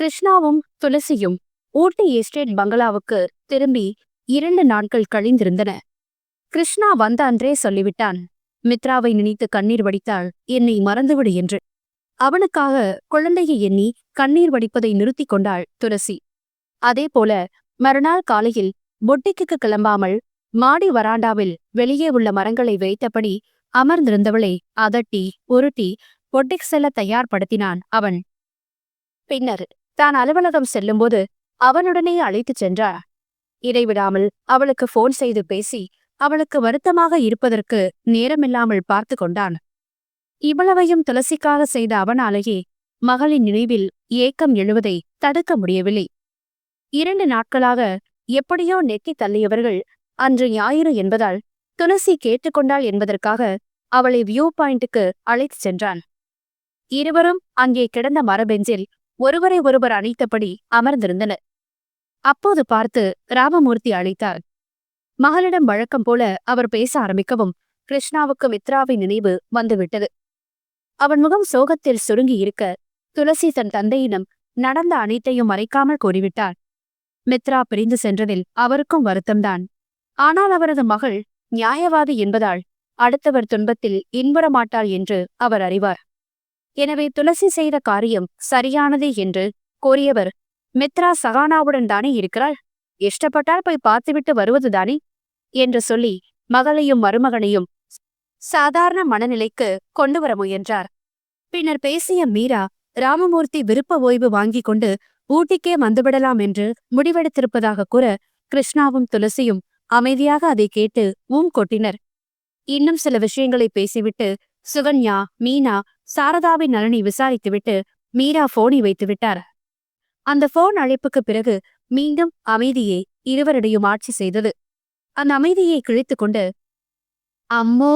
கிருஷ்ணாவும் துளசியும் ஊட்டி estate பங்களாவுக்கு திரும்பி இரண்டு நாட்கள் கழிந்திருந்தன. கிருஷ்ணா வந்த அன்றே சொல்லிவிட்டான் மித்ராவை நினைத்து கண்ணீர் வடித்தாள் என்னை மறந்துவிடு என்று. அவனுக்காக குழந்தையை எண்ணி கண்ணீர் வடிப்பதை நிறுத்திக் கொண்டாள் துளசி. அதேபோல மறுநாள் காலையில் பொட்டிக்கு கிளம்பாமல் மாடி வராண்டாவில் வெளியே உள்ள மரங்களை வைத்தபடி அமர்ந்திருந்தவளை அதட்டி உருட்டி பொட்டிக் செல்ல தயார்படுத்தினான் அவன். பின்னர் தான் அலுவலகம் செல்லும்போது அவனுடனே அழைத்துச் சென்றார் இடைவிடாமல் அவளுக்கு போன் செய்து பேசி அவளுக்கு வருத்தமாக இருப்பதற்கு நேரமில்லாமல் பார்த்து கொண்டான். இவ்வளவையும் துளசிக்காக செய்த அவனாலேயே மகளின் நினைவில் ஏக்கம் எழுவதை தடுக்க முடியவில்லை. இரண்டு நாட்களாக எப்படியோ நெட்டி தள்ளியவர்கள் அன்று ஞாயிறு என்பதால் துளசி கேட்டுக்கொண்டாள் என்பதற்காக அவளை வியூ பாயிண்ட்டுக்கு அழைத்துச் சென்றான். இருவரும் அங்கே கிடந்த மரபெஞ்சில் ஒருவரை ஒருவர் அணைத்தபடி அமர்ந்திருந்தனர். அப்போது பார்த்து ராமமூர்த்தி அழைத்தார். மகளிடம் வழக்கம் போல அவர் பேச ஆரம்பிக்கவும் கிருஷ்ணாவுக்கு மித்ராவின் நினைவு வந்துவிட்டது. அவன் முகம் சோகத்தில் சுருங்கி இருக்க துளசி தன் தந்தையிடம் நடந்த அனைத்தையும் மறைக்காமல் கூறிவிட்டார். மித்ரா பிரிந்து சென்றதில் அவருக்கும் வருத்தம்தான். ஆனால் அவரது மகள் நியாயவாதி என்பதால் அடுத்தவர் துன்பத்தில் இன்புறமாட்டாள் என்று அவர் அறிவார். எனவே துளசி செய்த காரியம் சரியானது என்று கூறியவர் மித்ரா சகானாவுடன் தானே இருக்கிறாள்? இஷ்டப்பட்டால் போய் பார்த்துவிட்டு வருவதுதானே என்று சொல்லி மகளையும் மருமகனையும் சாதாரண மனநிலைக்கு கொண்டு வர முயன்றார். பின்னர் பேசிய மீரா ராமமூர்த்தி விருப்ப ஓய்வு வாங்கிக் கொண்டு ஊட்டிக்கே வந்துவிடலாம் என்று முடிவெடுத்திருப்பதாக கூற கிருஷ்ணாவும் துளசியும் அமைதியாக அதை கேட்டு ஊம் கொட்டினர். இன்னும் சில விஷயங்களை பேசிவிட்டு சுகன்யா மீனா சாரதாவின் நலனை விசாரித்துவிட்டு மீரா போனை வைத்து விட்டார். அந்த போன் அழைப்புக்கு பிறகு மீண்டும் அமைதியை இருவரிடையும் ஆட்சி செய்தது. அந்த அமைதியை கிழித்துக் கொண்டு அம்மோ!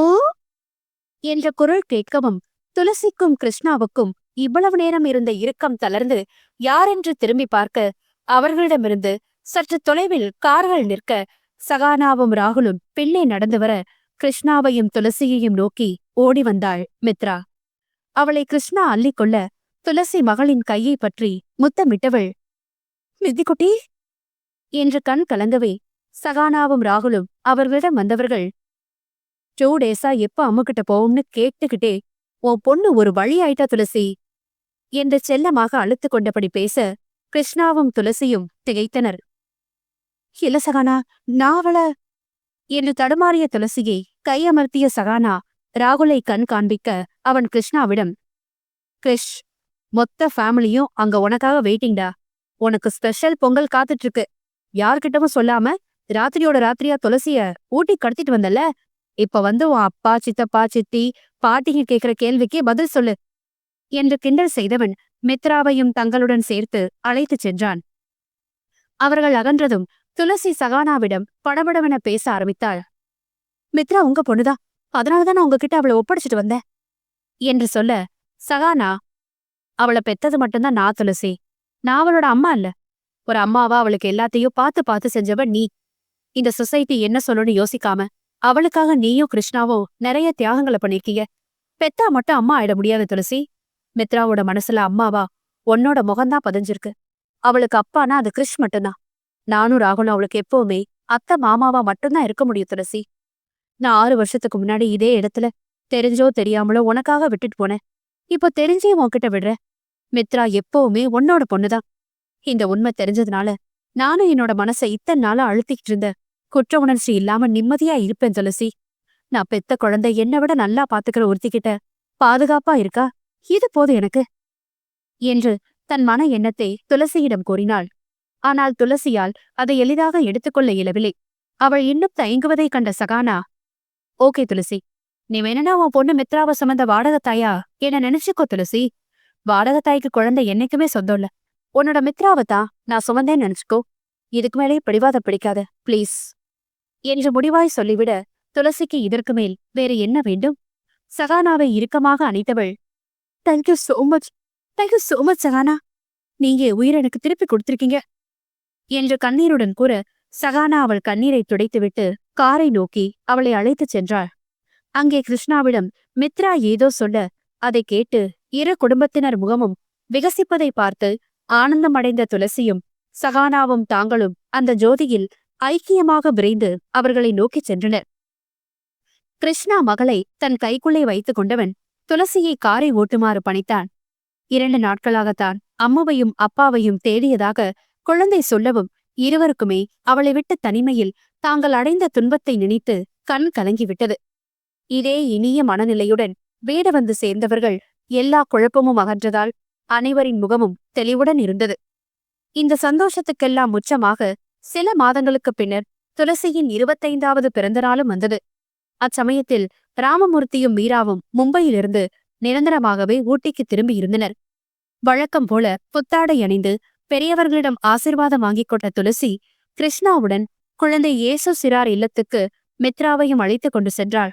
என்ற குரல் கேட்கவும் துளசிக்கும் கிருஷ்ணாவுக்கும் இவ்வளவு நேரம் இருந்த இறுக்கம் தளர்ந்து யாரென்று திரும்பி பார்க்க அவர்களிடமிருந்து சற்று தொலைவில் கார்கள் நிற்க சகானாவும் ராகுலும் பிள்ளை நடந்து வர கிருஷ்ணாவையும் துளசியையும் நோக்கி ஓடி வந்தாள் மித்ரா. அவளை கிருஷ்ணா அள்ளிக்கொள்ள துளசி மகளின் கையை பற்றி முத்தமிட்டவள் மிதிக்குட்டி என்று கண் கலங்கவே சகானாவும் ராகுலும் அவர்களிடம் வந்தவர்கள் டூ டேஸா எப்ப அம்முகிட்ட போவோம்னு கேட்டுக்கிட்டே உன் பொண்ணு ஒரு வழி ஆயிட்டா துளசி? என்று செல்லமாக அழுத்து கொண்டபடி பேச கிருஷ்ணாவும் துளசியும் திகைத்தனர். இல்ல சகானா நான் அவள என்று தடுமாறிய துளசியை கையமர்த்திய சகானா ராகுலை கண் காண்பிக்க அவன் கிருஷ்ணாவிடம் கிருஷ் மொத்த ஃபேமிலியும் அங்க உனக்காக வெயிட்டிங்டா உனக்கு ஸ்பெஷல் பொங்கல் காத்துட்டு இருக்கு யார்கிட்டவும் சொல்லாம ராத்திரியோட ராத்திரியா துளசிய ஊட்டி கடத்திட்டு வந்தல இப்ப வந்து உன் அப்பா சித்தப்பா சித்தி பாட்டிங்க கேக்குற கேள்விக்கே பதில் சொல்லு. என்று கிண்டல் செய்தவன் மித்ராவையும் தங்களுடன் சேர்த்து அழைத்துச் சென்றான். அவர்கள் அகன்றதும் துளசி சகானாவிடம் படபடவென பேச ஆரம்பித்தாள். மித்ரா உங்க பொண்ணுதான். அதனாலதான் நான் உங்ககிட்ட அவளை ஒப்படைச்சிட்டு வந்தேன். என்று சொல்ல சகானா அவளை பெத்தது மட்டும்தான் நான் துளசி. நான் அவளோட அம்மா இல்ல. ஒரு அம்மாவா அவளுக்கு எல்லாத்தையும் பார்த்து பார்த்து செஞ்சவ நீ. இந்த சொசைட்டி என்ன சொல்லணும்னு யோசிக்காம அவளுக்காக நீயும் கிருஷ்ணாவும் நிறைய தியாகங்களை பண்ணிருக்கீங்க பெத்தா மட்டும் அம்மா ஆயிட முடியாது துளசி. மித்ராவோட மனசுல அம்மாவா உன்னோட முகம்தான் பதிஞ்சிருக்கு. அவளுக்கு அப்பானா அது கிருஷ் மட்டும்தான். நானும் ராகுலும் அவளுக்கு எப்பவுமே அத்தை மாமாவா மட்டும்தான் இருக்க முடியும் துளசி. நான் ஆறு வருஷத்துக்கு முன்னாடி இதே இடத்துல தெரிஞ்சோ தெரியாமலோ உனக்காக விட்டுட்டு போனேன். இப்போ தெரிஞ்சே உன்கிட்ட விடுறேன். மித்ரா எப்பவுமே உன்னோட பொண்ணுதான். இந்த உண்மை தெரிஞ்சதுனால நானும் என்னோட மனசை இத்தனை நாளா அழுத்திக்கிட்டு இருந்தேன். குற்ற உணர்ச்சி இல்லாம நிம்மதியா இருப்பேன் துளசி. நான் பெத்த குழந்தை என்னை விட நல்லா பாத்துக்கிற ஒருத்திக்கிட்ட பாதுகாப்பா இருக்கா? இது போதும் எனக்கு. என்று தன் மன எண்ணத்தை துளசியிடம் கூறினாள். ஆனால் துளசியால் அதை எளிதாக எடுத்துக்கொள்ள இயலவில்லை. அவள் இன்னும் தயங்குவதைக் கண்ட சகானா ஓகே துளசி. நீ வேணும்னா உன் பொண்ணு மித்ராவ சுமந்த வாடகத்தாயா என்ன நினைச்சுக்கோ துளசி? வாடகத்தாய்க்கு குழந்தை என்னைக்குமே சொந்தம் இல்ல. உன்னோட மித்ராவை தான் நான் சுமந்தேன்னு நினைச்சுக்கோ. இதுக்கு மேலே பிடிவாத பிடிக்காத ப்ளீஸ். என்று முடிவாய் சொல்லிவிட துளசிக்கு இதற்கு மேல் வேறு என்ன வேண்டும்? சகானாவை இறுக்கமாக அணைத்தவள் thank you so much thank you so much Sahana. நீங்க உயிர் எனக்கு திருப்பி கொடுத்திருக்கீங்க. என்று கண்ணீருடன் கூற சகானா அவள் கண்ணீரை துடைத்துவிட்டு காரை நோக்கி அவளை அழைத்துச் சென்றாள். அங்கே கிருஷ்ணாவிடம் மித்ரா ஏதோ சொல்ல அதை கேட்டு இரு குடும்பத்தினர் முகமும் விகசிப்பதை பார்த்து ஆனந்தமடைந்த துளசியும் சகானாவும் தாங்களும் அந்த ஜோதியில் ஐக்கியமாக விரைந்து அவர்களை நோக்கிச் சென்றனர். கிருஷ்ணா மகளை தன் கைக்குள்ளே வைத்துக் கொண்டவன் துளசியை காரை ஓட்டுமாறு பணித்தான். இரண்டு நாட்களாகத்தான் அம்முவையும் அப்பாவையும் தேடியதாக குழந்தை சொல்லவும் இருவருக்குமே அவளை விட்ட தனிமையில் தாங்கள் அடைந்த துன்பத்தை நினைத்து கண் கலங்கிவிட்டது. இதே இனிய மனநிலையுடன் வீடு வந்து சேர்ந்தவர்கள் எல்லா குழப்பமும் அகன்றதால் அனைவரின் முகமும் தெளிவுடன் இருந்தது. இந்த சந்தோஷத்துக்கெல்லாம் முச்சமாக சில மாதங்களுக்குப் பின்னர் துளசியின் இருபத்தைந்தாவது பிறந்த நாளும் வந்தது. அச்சமயத்தில் ராமமூர்த்தியும் மீராவும் மும்பையிலிருந்து நிரந்தரமாகவே ஊட்டிக்கு திரும்பியிருந்தனர் வழக்கம் போல புத்தாடை அணிந்து பெரியவர்களிடம் ஆசிர்வாதம் வாங்கிக் கொண்ட துளசி கிருஷ்ணாவுடன் குழந்தை இயேசு சிறார் இல்லத்துக்கு மித்ராவையும் அழைத்துக் கொண்டு சென்றாள்.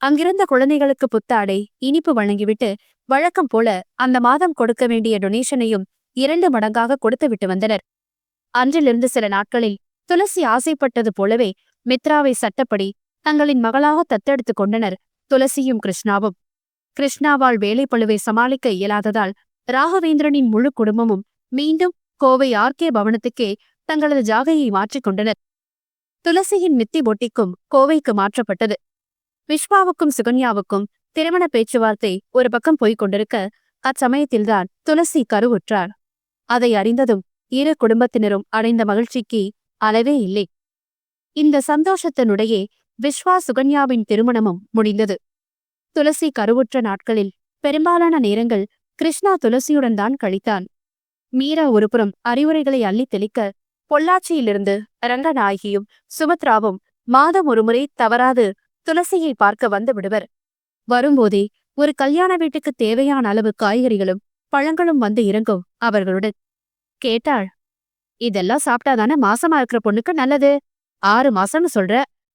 அங்கிருந்த குழந்தைகளுக்கு புத்தாடை இனிப்பு வழங்கிவிட்டு வழக்கம் போல அந்த மாதம் கொடுக்க வேண்டிய டொனேஷனையும் இரண்டு மடங்காக கொடுத்துவிட்டு வந்தனர். அன்றிலிருந்து சில நாட்களில் துளசி ஆசைப்பட்டது போலவே மித்ராவை சட்டப்படி தங்களின் மகளாக தத்தெடுத்துக் கொண்டனர் துளசியும் கிருஷ்ணாவும். கிருஷ்ணாவால் வேலைப்பழுவை சமாளிக்க இயலாததால் ராகவேந்திரனின் முழு குடும்பமும் மீண்டும் கோவை ஆர்கே பவனத்துக்கே தங்களது ஜாகையை மாற்றிக் கொண்டனர். துளசியின் மித்தி பொட்டிக்கும் கோவைக்கு மாற்றப்பட்டது. விஸ்வாவுக்கும் சுகன்யாவுக்கும் திருமண பேச்சுவார்த்தை ஒரு பக்கம் போய்க் கொண்டிருக்க அச்சமயத்தில்தான் துளசி கருவுற்றார். அதை அறிந்ததும் இரு குடும்பத்தினரும் அடைந்த மகிழ்ச்சிக்கு அளவே இல்லை. இந்த சந்தோஷத்தினுடையே விஸ்வா சுகன்யாவின் திருமணமும் முடிந்தது. துளசி கருவுற்ற நாட்களில் பெரும்பாலான நேரங்கள் கிருஷ்ணா துளசியுடன் தான் கழித்தான். மீரா ஒருபுறம் அறிவுரைகளை அள்ளித் தெளிக்க பொள்ளாச்சியிலிருந்து ரங்கநாயகியும் சுமத்ராவும் மாதம் ஒருமுறை தவறாது துளசியை பார்க்க வந்து விடுவர். வரும்போதே ஒரு கல்யாண வீட்டுக்கு தேவையான அளவு காய்கறிகளும் பழங்களும் வந்து இறங்கும் அவர்களுடன். கேட்டாள். இதெல்லாம் சாப்பிட்டாதானே மாசமா இருக்கிற பொண்ணுக்கு நல்லது? ஆறு மாசம்னு சொல்ற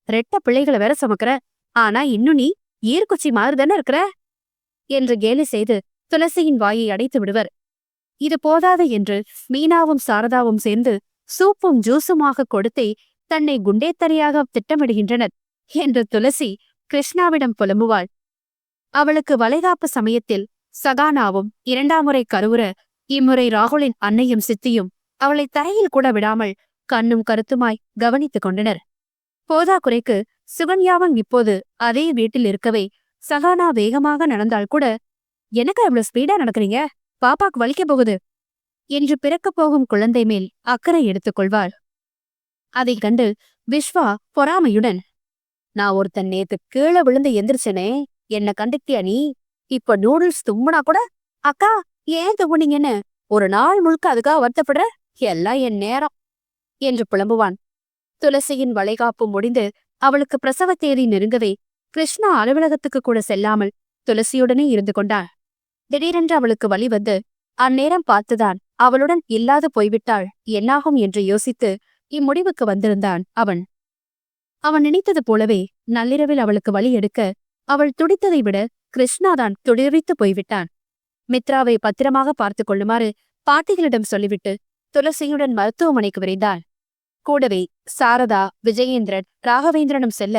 ரெட்ட பிள்ளைகளை வேற சுமக்கிற ஆனா இன்னும் நீ ஈர்க்குச்சி மாறுதானே இருக்கிற? என்று கேலி செய்து துளசியின் வாயை அடைத்து விடுவர். இது போதாது என்று மீனாவும் சாரதாவும் சேர்ந்து சூப்பும் ஜூஸுமாக கொடுத்தே தன்னை குண்டேத்தரையாக திட்டமிடுகின்றனர் என்று துளசி கிருஷ்ணாவிடம் புலம்புவாள். அவளுக்கு வளைகாப்பு சமயத்தில் சகானாவும் இரண்டாம் முறை கருவுற இம்முறை ராகுலின் அன்னையும் சித்தியும் அவளை தரையில் கூட விடாமல் கண்ணும் கருத்துமாய் கவனித்துக் கொண்டனர். போதாக்குறைக்கு சுகன்யாவும் இப்போது அதே வீட்டில் இருக்கவே சகானா வேகமாக நடந்தால் கூட எனக்கு இவ்வளவு ஸ்பீடா நடக்கிறீங்க? பாப்பாக்கு வலிக்க போகுது. என்று பிறக்கப் போகும் குழந்தை மேல் அக்கறை எடுத்துக் கொள்வாள். அதைக் கண்டு விஸ்வா பொறாமையுடன் நான் ஒருத்தன் நேத்து கீழே விழுந்து எந்திரிச்சனே என்ன கண்டுக்கிட்டியா நீ? இப்ப நூடுல்ஸ் தும்முனா கூட அக்கா ஏன் தும்முனீங்கன்னு? ஒரு நாள் முழுக்க அதுக்காக வருத்தப்படுற? எல்லாம் என் நேரம் என்று புலம்புவான். துளசியின் வளைகாப்பு முடிந்து அவளுக்கு பிரசவ தேதி நெருங்கவே கிருஷ்ணா அலுவலகத்துக்கு கூட செல்லாமல் துளசியுடனே இருந்து கொண்டாள். திடீரென்று அவளுக்கு வழி வந்து அந்நேரம் பார்த்துதான் அவளுடன் இல்லாது போய்விட்டாள். என்னாகும் என்று யோசித்து இம்முடிவுக்கு வந்திருந்தான் அவன். அவன் நினைத்தது போலவே நள்ளிரவில் அவளுக்கு வழி எடுக்க அவள் துடித்ததை விட கிருஷ்ணாதான் துடிவித்து போய்விட்டான். மித்ராவை பத்திரமாக பார்த்துக் கொள்ளுமாறு பாட்டிகளிடம் சொல்லிவிட்டு துளசியுடன் மருத்துவமனைக்கு விரைந்தாள். கூடவே சாரதா விஜயேந்திரன் ராகவேந்திரனும் செல்ல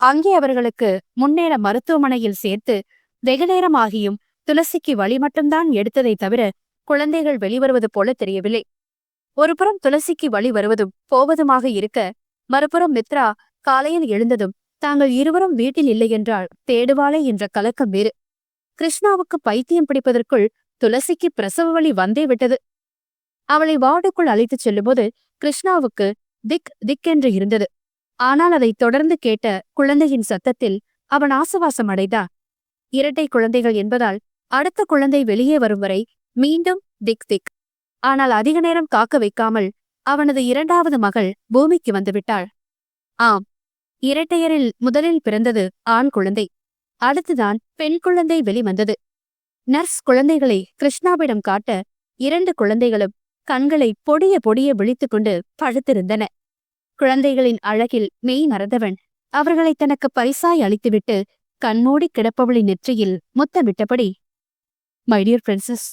அங்கே அவர்களுக்கு முன்னேற மருத்துவமனையில் சேர்த்து வெகுநேரமாகியும் துளசிக்கு வழி மட்டும்தான் எடுத்ததை தவிர குழந்தைகள் வெளிவருவது போல தெரியவில்லை. ஒருபுறம் துளசிக்கு வழி வருவதும் போவதுமாக இருக்க மறுபுறம் மித்ரா காலையில் எழுந்ததும் தாங்கள் இருவரும் வீட்டில் இல்லை என்றால் தேடுவாளே என்ற கலக்கம் வேறு. கிருஷ்ணாவுக்கு பைத்தியம் பிடிப்பதற்குள் துளசிக்கு பிரசவ வழி வந்தே விட்டது. அவளை வார்டுக்குள் அழைத்துச் செல்லும்போது கிருஷ்ணாவுக்கு திக் திக் என்று இருந்தது. ஆனால் அதை தொடர்ந்து கேட்ட குழந்தையின் சத்தத்தில் அவன் ஆசுவாசம் அடைந்தான். இரட்டை குழந்தைகள் என்பதால் அடுத்த குழந்தை வெளியே வரும் வரை மீண்டும் திக் திக். ஆனால் அதிக நேரம் காக்க வைக்காமல் அவனது இரண்டாவது மகள் பூமிக்கு வந்துவிட்டாள். ஆம் இரட்டையரில் முதலில் பிறந்தது ஆண் குழந்தை. அடுத்துதான் பெண் குழந்தை வெளிவந்தது. நர்ஸ் குழந்தைகளை கிருஷ்ணாவிடம் காட்ட இரண்டு குழந்தைகளும் கண்களை பொடிய பொடிய விழித்துக்கொண்டு பழுத்திருந்தன குழந்தைகளின் அழகில் மெய் மறந்தவன் அவர்களை தனக்கு பரிசாய் அளித்துவிட்டு கண்மூடி கிடப்பவளின் நெற்றியில் முத்தமிட்டபடி my dear princess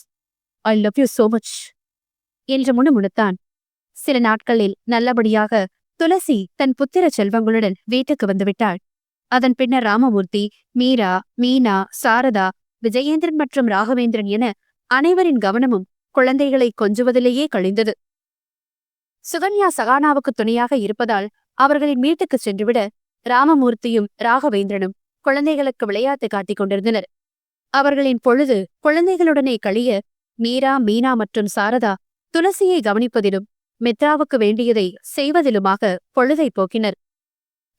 I love you so much என்று முணுமுணுத்தான். சில நாட்களில் நல்லபடியாக துளசி தன் புத்திர செல்வங்களுடன் வீட்டுக்கு வந்துவிட்டாள் அதன் பின்னர் ராமமூர்த்தி மீரா மீனா சாரதா விஜயேந்திரன் மற்றும் ராகவேந்திரன் என அனைவரின் கவனமும் குழந்தைகளை கொஞ்சுவதிலேயே கழிந்தது. சுகன்யா சகானாவுக்கு துணையாக இருப்பதால் அவர்களின் வீட்டுக்கு சென்றுவிட ராமமூர்த்தியும் ராகவேந்திரனும் குழந்தைகளுக்கு விளையாட்டு காட்டிக் கொண்டிருந்தனர். அவர்களின் பொழுது குழந்தைகளுடனே கழிய மீரா மீனா மற்றும் சாரதா துளசியை கவனிப்பதிலும் மித்ராவுக்கு வேண்டியதை செய்வதிலுமாக பொழுதை போக்கினர்.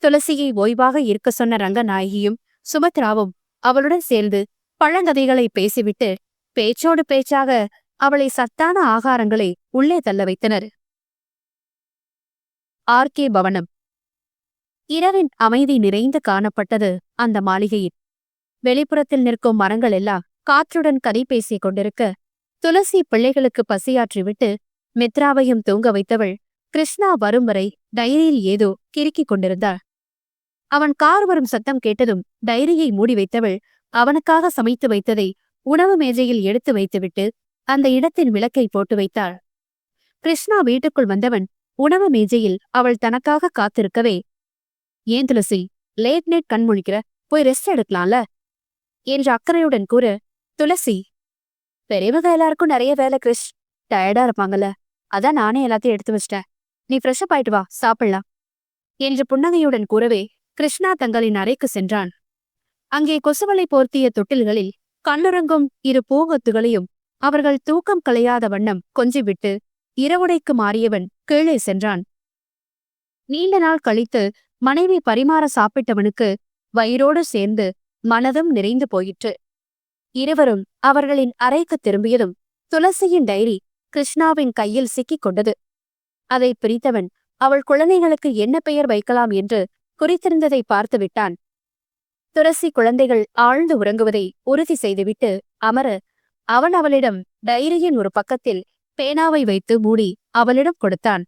துளசியை ஓய்வாக இருக்க சொன்ன ரங்கநாயகியும் சுமத்ராவும் அவளுடன் சேர்ந்து பழங்கதைகளை பேசிவிட்டு பேச்சோடு பேச்சாக அவளை சத்தான ஆகாரங்களை உள்ளே தள்ள வைத்தனர். ஆர்கே பவனம். இரவின் அமைதி நிறைந்து காணப்பட்டது அந்த மாளிகையில். வெளிப்புறத்தில் நிற்கும் மரங்கள் எல்லாம் காற்றுடன் கதை பேசிக் கொண்டிருக்க துளசி பிள்ளைகளுக்கு பசியாற்றிவிட்டு மித்ராவையும் தூங்க வைத்தவள் கிருஷ்ணா வரும் வரை டைரியில் ஏதோ கிறுக்கிக் கொண்டிருந்தாள். அவன் கார் வரும் சத்தம் கேட்டதும் டைரியை மூடி வைத்தவள் அவனுக்காக சமைத்து வைத்ததை உணவு மேஜையில் எடுத்து வைத்துவிட்டு அந்த இடத்தின் விளக்கை போட்டு வைத்தாள். கிருஷ்ணா வீட்டுக்குள் வந்தவன் உணவு மேஜையில் அவள் தனக்காக காத்திருக்கவே ஏன் துளசி லேட் நைட் கண்முழிக்கிற போய் ரெஸ்ட் எடுக்கலாம்ல? என்று அக்கறையுடன் கூற துளசி பெரியவங்க எல்லாருக்கும் நிறைய வேலை கிறிஷ் டயர்டா இருப்பாங்கல்ல. அதான் நானே எல்லாத்தையும் எடுத்து வச்சிட்டேன். நீ ஃப்ரெஷ்அப் ஆயிட்டு வா சாப்பிடலாம். என்று புன்னகையுடன் கூறவே கிருஷ்ணா தங்களின் அறைக்கு சென்றான். அங்கே கொசுவலை போர்த்திய தொட்டில்களில் கண்ணுறங்கும் இரு பூங்கொத்துகளையும் அவர்கள் தூக்கம் கலையாத வண்ணம் கொஞ்சிவிட்டு இரவுடைக்கு மாறியவன் கீழே சென்றான். நீண்ட நாள் கழித்து மனைவி பரிமாற சாப்பிட்டவனுக்கு வயிறோடு சேர்ந்து மனதும் நிறைந்து போயிற்று. இருவரும் அவர்களின் அறைக்கு திரும்பியதும் துளசியின் டைரி கிருஷ்ணாவின் கையில் சிக்கிக் கொண்டது அதை பிரித்தவன் அவள் குழந்தைகளுக்கு என்ன பெயர் வைக்கலாம் என்று குறித்திருந்ததை பார்த்து விட்டான். துளசி குழந்தைகள் ஆழ்ந்து உறங்குவதை உறுதி செய்துவிட்டு அமர அவன் அவளிடம் டைரியின் ஒரு பக்கத்தில் பேனாவை வைத்து மூடி அவளிடம் கொடுத்தான்.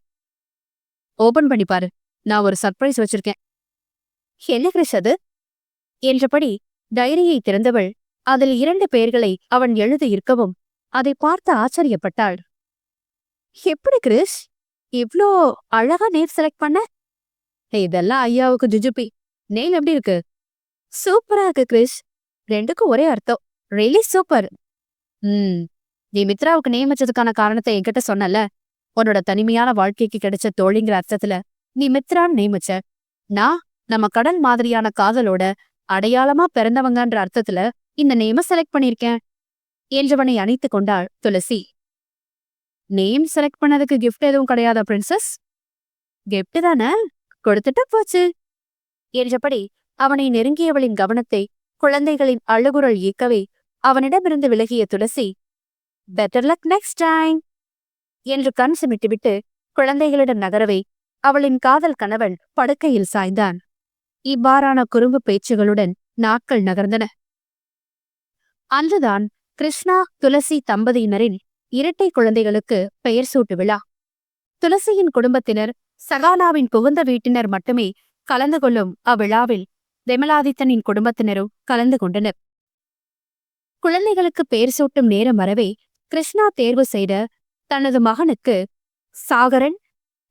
ஓபன் பண்ணி பாரு. நான் ஒரு சர்ப்ரைஸ் வச்சிருக்கேன். என்ன கிரிஷ் அது? என்றபடி டைரியை திறந்தவள் அதில் இரண்டு பெயர்களை அவன் எழுதியிருக்கவும் அதை பார்த்து ஆச்சரியப்பட்டாள். எப்படி கிரிஷ் இவ்ளோ அழகா நேம் செலக்ட் பண்ண? இதெல்லாம் ஐயாவுக்கு ஜுஜுபி. நேம் எப்படி இருக்கு? சூப்பரா இருக்கு கிரிஷ் ரெண்டுக்கும் ஒரே அர்த்தம். Really super. ம். நீ மித்ராவுக்கு நியமிச்சதுக்கான காரணத்தை என்கிட்ட சொன்னல உன்னோட தனிமையான வாழ்க்கைக்கு கிடைச்ச தோழிங்கிற அர்த்தத்துல நீ மித்ரான்னு நியமிச்ச நான் நம்ம கடல் மாதிரியான காதலோட அடையாளமா பிறந்தவங்கன்ற அர்த்தத்துல இந்த நேம செலக்ட் பண்ணிருக்கேன் என்றவனை அணைத்துக் கொண்டாள் துளசி. நேம் செலக்ட் பண்ணதுக்கு கிஃப்ட் எதுவும் கிடையாதா பிரின்சஸ் கிஃப்ட் தானே? கொடுத்துட்டு போச்சு. என்றபடி அவனை நெருங்கியவளின் கவனத்தை குழந்தைகளின் அழுகுரல் ஈர்க்கவே அவனிடமிருந்து விலகிய Tulasi better luck next time என்று கண் சுமிட்டுவிட்டு குழந்தைகளிடம் நகரவே அவளின் காதல் கணவன் படுக்கையில் சாய்ந்தான். இவ்வாறான குறும்பு பேச்சுகளுடன் நாட்கள் நகர்ந்தன. அன்றுதான் கிருஷ்ணா துளசி தம்பதியினரின் இரட்டை குழந்தைகளுக்கு பெயர் சூட்டு விழா. துளசியின் குடும்பத்தினர் சகானாவின் புகுந்த வீட்டினர் மட்டுமே கலந்து கொள்ளும் அவ்விழாவில் விமலாதித்தனின் குடும்பத்தினரும் கலந்து கொண்டனர். குழந்தைகளுக்கு பெயர் சூட்டும் நேரம் வரவே கிருஷ்ணா தேர்வு செய்த தனது மகனுக்கு சாகரன்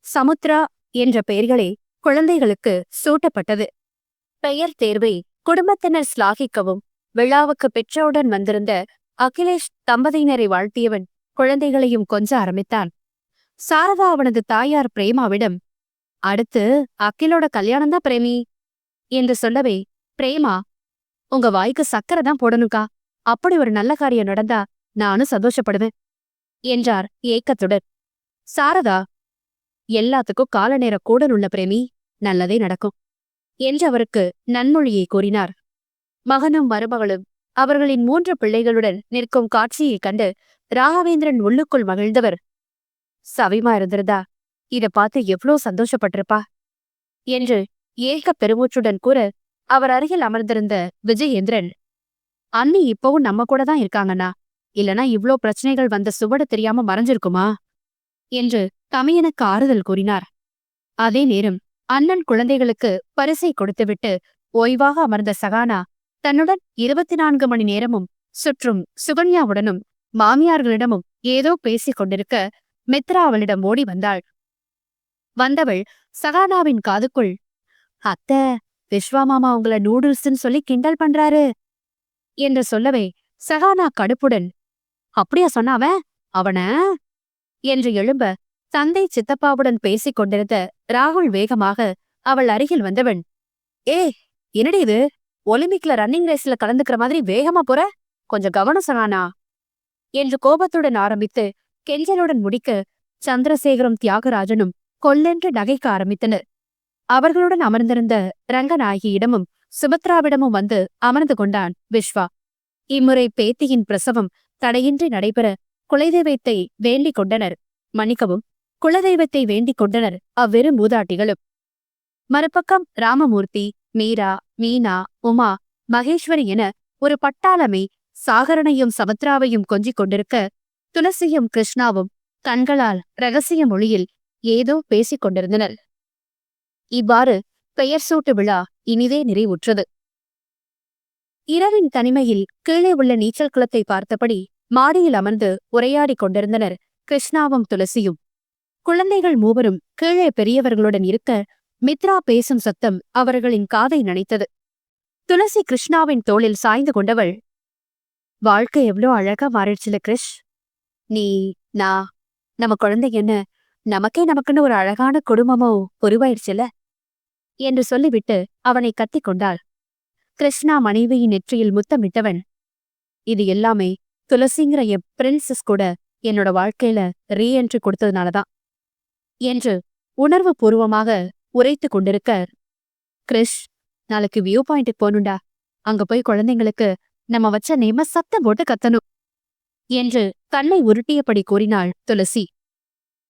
சமுத்ரா என்ற பெயர்களே குழந்தைகளுக்கு சூட்டப்பட்டது. பெயர் தேர்வை குடும்பத்தினர் ஸ்லாகிக்கவும் விழாவுக்கு பெற்றவுடன் வந்திருந்த அகிலேஷ் தம்பதியினரை வாழ்த்தியவன் குழந்தைகளையும் கொஞ்ச ஆரம்பித்தான். சாரதா அவனது தாயார் பிரேமாவிடம் அடுத்து அகிலோட கல்யாணம் தான் பிரேமி என்று சொல்லவே பிரேமா உங்க வாய்க்கு சக்கரை தான் போடணுக்கா அப்படி ஒரு நல்ல காரியம் நடந்தா நானும் சந்தோஷப்படுவேன் என்றார் ஏக்கத்துடன். சாரதா எல்லாத்துக்கும் கால நேர கூடலுள்ள பிரேமி நல்லதே நடக்கும் என்று அவருக்கு நன்மொழியை கூறினார். மகனும் மருமகளும் அவர்களின் மூன்று பிள்ளைகளுடன் நிற்கும் காட்சியைக் கண்டு ராகவேந்திரன் உள்ளுக்குள் மகிழ்ந்தவர். சவிமா இருந்திருந்தா இத பார்த்து எவ்ளோ சந்தோஷப்பட்டிருப்பா? என்று ஏக பெருமூச்சுடன் கூற அவர் அருகில் அமர்ந்திருந்த விஜயேந்திரன் அண்ணி இப்பவும் நம்ம கூட தான் இருக்காங்கண்ணா. இல்லனா இவ்ளோ பிரச்சனைகள் வந்த சுவடு தெரியாம மறைஞ்சிருக்குமா? என்று தமையனுக்கு ஆறுதல் கூறினார். அதே நேரம் அண்ணன் குழந்தைகளுக்கு பரிசை கொடுத்துவிட்டு ஓய்வாக அமர்ந்த சகானா தன்னுடன் இருபத்தி நான்கு மணி நேரமும் சுற்றும் சுகன்யாவுடனும் மாமியார்களிடமும் ஏதோ பேசிக் கொண்டிருக்க மித்ரா அவளிடம் ஓடி வந்தாள். வந்தவள் சகானாவின் காதுக்குள் அத்த விஸ்வா மாமா உங்களை நூடுல்ஸ்ன்னு சொல்லி கிண்டல் பண்றாரு என்று சொல்லவே சகானா கடுப்புடன் அப்படியா சொன்னாவன் அவன? என்று எழும்ப தந்தை சித்தப்பாவுடன் பேசிக் கொண்டிருந்த ராகுல் வேகமாக அவள் அருகில் வந்தவன் ஏ என்னடி இது? ஒலிம்பிக்ல ரன்னிங் ரேஸ்ல கலந்துக்கிற மாதிரி வேகமா போற? கொஞ்சம் கவனம் சொன்னானா என்று கோபத்துடன் ஆரம்பித்து கெஞ்சலுடன் முடிக்க சந்திரசேகரும் தியாகராஜனும் கொல்லென்று நகைக்க ஆரம்பித்தனர். அவர்களுடன் அமர்ந்திருந்த ரங்கநாயகியிடமும் சுபத்ராவிடமும் வந்து அமர்ந்து கொண்டான் விஸ்வா இம்முறை பேத்தியின் பிரசவம் தடையின்றி நடைபெற குலதெய்வத்தை வேண்டிக் கொண்டனர். மன்னிக்கவும் குலதெய்வத்தை வேண்டிக் கொண்டனர் அவ்விரு மூதாட்டிகளும். மறுபக்கம் ராமமூர்த்தி மீரா மீனா உமா மகேஸ்வரி என ஒரு பட்டாளமே சாகரனையும் சமுத்ராவையும் கொஞ்சிக் கொண்டிருக்க துளசியும் கிருஷ்ணாவும் கண்களால் ரகசிய மொழியில் ஏதோ பேசிக் கொண்டிருந்தனர். இவ்வாறு பெயர் சூட்டு விழா இனிதே நிறைவுற்றது. இரவின் தனிமையில் கீழே உள்ள நீச்சல் குளத்தை பார்த்தபடி மாடியில் அமர்ந்து உரையாடிக் கொண்டிருந்தனர் கிருஷ்ணாவும் துளசியும். குழந்தைகள் மூவரும் கீழே பெரியவர்களுடன் இருக்க மித்ரா பேசும் சத்தம் அவர்களின் காதை நனைத்தது. துளசி கிருஷ்ணாவின் தோளில் சாய்ந்து கொண்டவள் வாழ்க்கை எவ்வளோ அழகா மாறிடுச்சுல கிருஷ். நீ நான் நம்ம குழந்தை என்ன நமக்கே நமக்குன்னு ஒரு அழகான குடும்பமோ உருவாயிடுச்சுல? என்று சொல்லிவிட்டு அவனை கத்திக் கொண்டாள். கிருஷ்ணா மனைவியின் நெற்றியில் முத்தமிட்டவன் இது எல்லாமே துளசிங்கிற என் பிரின்சஸ் கூட என்னோட வாழ்க்கையில ரீஎன்ட்ரி கொடுத்ததுனாலதான் என்று உணர்வு பூர்வமாக உரைத்து கொண்டிருக்க கிறிஷ் நாளைக்கு வியூ பாயிண்ட்டுக்கு போகணுண்டா அங்க போய் குழந்தைங்களுக்கு நம்ம வச்ச நேம சத்தம் போட்டு கத்தணும் என்று கண்ணை உருட்டியபடி கூறினாள் துளசி.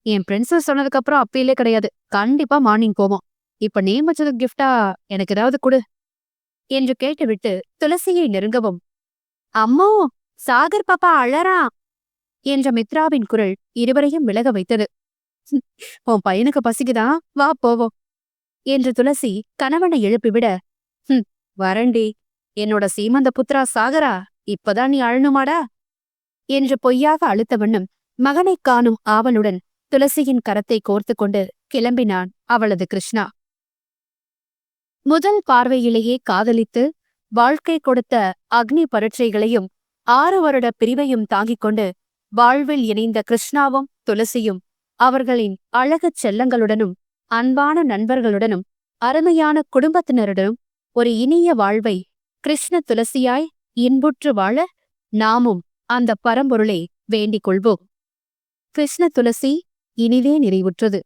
என் பிரின்சஸ் சொன்னதுக்கு அப்புறம் அப்பீலே கிடையாது. கண்டிப்பா மார்னிங் போவோம். இப்ப நேம் வச்சதுக்கு கிஃப்டா எனக்கு ஏதாவது கொடு என்று கேட்டுவிட்டு துளசியை நெருங்கவும். அம்மோ சாகர் பாப்பா அழறா என்ற மித்ராவின் குரல் இருவரையும் விலக வைத்தது. உன் பையனுக்கு பசிக்குதா? வா போவோம். என்று துளசி கணவனை எழுப்பிவிட "ஹும், வரண்டி என்னோட சீமந்த புத்ரா சாகரா இப்பதான் நீ அழணுமாடா? என்று பொய்யாக அழுத்த வண்ணம் மகனைக் காணும் ஆவலுடன் துளசியின் கரத்தை கோர்த்துக் கொண்டு கிளம்பினான் அவளது கிருஷ்ணா. முதல் பார்வையிலேயே காதலித்து வாழ்க்கை கொடுத்த அக்னி பரீட்சைகளையும் ஆறு வருட பிரிவையும் தாங்கிக் கொண்டு வாழ்வில் இணைந்த கிருஷ்ணாவும் துளசியும் அவர்களின் அழகுச் செல்லங்களுடனும் அன்பான நண்பர்களுடனும் அருமையான குடும்பத்தினருடனும் ஒரு இனிய வாழ்வை கிருஷ்ண துளசியாய் இன்புற்று வாழ நாமும் அந்த பரம்பொருளை வேண்டிக் கொள்வோம். கிருஷ்ண துளசி இனிதே நிறைவுற்றது.